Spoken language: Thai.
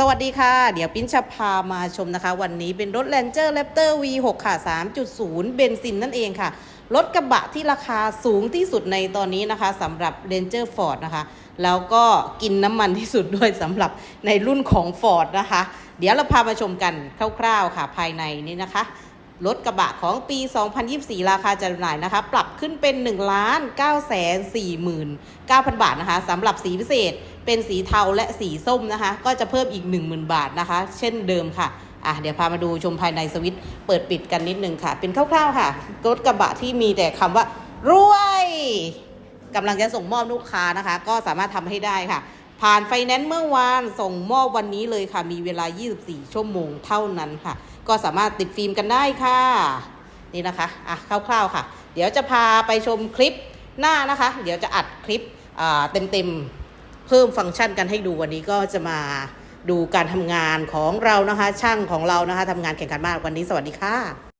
สวัสดีค่ะ เดี๋ยวปิ้นจะพามาชมนะคะ วันนี้เป็นรถ Ranger Raptor V6 ค่ะ 3.0 เบนซินนั่นเองค่ะ รถกระบะที่ราคาสูงที่สุดในตอนนี้นะคะสำหรับ Ranger Ford นะคะ แล้วก็กินน้ำมันที่สุดด้วยสำหรับในรุ่นของ Ford นะคะ เดี๋ยวเราพามาชมกันคร่าวๆค่ะภายในนี้นะคะ รถกระบะของปี 2024 ราคาจำหน่ายนะคะ ปรับขึ้นเป็น 1 9 4 9 0 0 0 บาทนะคะสำหรับสีพิเศษ เป็นสีเทาและสีส้มนะคะ ก็จะเพิ่มอีก 10,000 บาทนะคะ เช่นเดิมค่ะอะ เดี๋ยวพามาดูชมภายในสวิตช์เปิดปิดกันนิดนึงค่ะ เป็นคร่าวๆค่ะ รถกระบะที่มีแต่คำว่ารวยกำลังจะส่งมอบลูกค้านะคะ ก็สามารถทำให้ได้ค่ะ ผ่านไฟแนนซ์เมื่อวานส่งมอบวันนี้เลยค่ะ มีเวลา 24 ชั่วโมงเท่านั้นค่ะ ก็สามารถติดฟิล์มกันได้ค่ะ นี่นะคะอะคร่าวๆค่ะ เดี๋ยวจะพาไปชมคลิปหน้านะคะ เดี๋ยวจะอัดคลิปอ่าเต็มๆ เพิ่มฟังก์ชันกันให้ดูวันนี้ก็จะมาดูการทำงานของเรานะคะ ช่างของเรานะคะทำงานแข่งขันมากวันนี้สวัสดีค่ะ